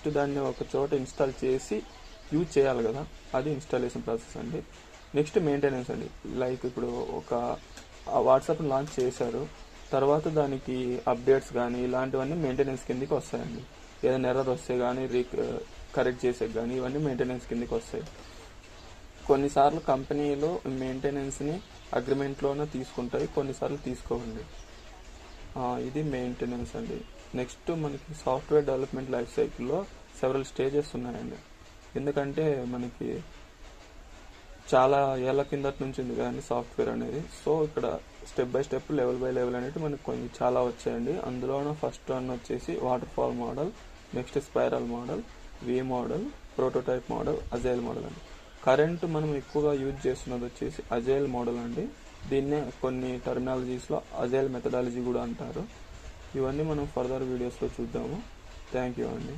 Next దాన్ని ఒక చోట ఇన్స్టాల్ చేసి యూజ్ చేయాలి కదా. అది ఇన్స్టాలేషన్ ప్రాసెస్ అండి. నెక్స్ట్ మెయింటెనెన్స్ అండి. లైక్ ఇప్పుడు ఒక వాట్సాప్ని లాంచ్ చేశారు. తర్వాత దానికి అప్డేట్స్ కానీ ఇలాంటివన్నీ మెయింటెనెన్స్ కిందకి వస్తాయండి. ఏదైనా ఎర్రర్ వస్తే కానీ రీ కరెక్ట్ చేసే కానీ ఇవన్నీ మెయింటెనెన్స్ కిందకి వస్తాయి. కొన్నిసార్లు కంపెనీలు మెయింటెనెన్స్ని అగ్రిమెంట్లోనే తీసుకుంటాయి కొన్నిసార్లు తీసుకోవండి. ఇది మెయింటెనెన్స్ అండి. నెక్స్ట్ మనకి సాఫ్ట్వేర్ డెవలప్మెంట్ లైఫ్ సైకిల్లో సెవెరల్ స్టేజెస్ ఉన్నాయండి. ఎందుకంటే మనకి చాలా ఏళ్ళ కిందటి నుంచి ఉంది కదండి సాఫ్ట్వేర్ అనేది. సో ఇక్కడ step by step level by level అనేది మనకి కొన్ని చాలా వచ్చాయండి. అందులోనూ ఫస్ట్ వన్ వచ్చేసి waterfall model next spiral model V model prototype model agile model అండి. కరెంట్ మనం ఎక్కువగా యూజ్ చేస్తున్నది వచ్చేసి అజైల్ మోడల్ అండి. దీన్నే కొన్ని టర్మినాలజీస్లో అజైల్ మెథడాలజీ కూడా అంటారు. ఇవన్నీ మనం ఫర్దర్ వీడియోస్లో చూద్దాము. థ్యాంక్ యూ అండి.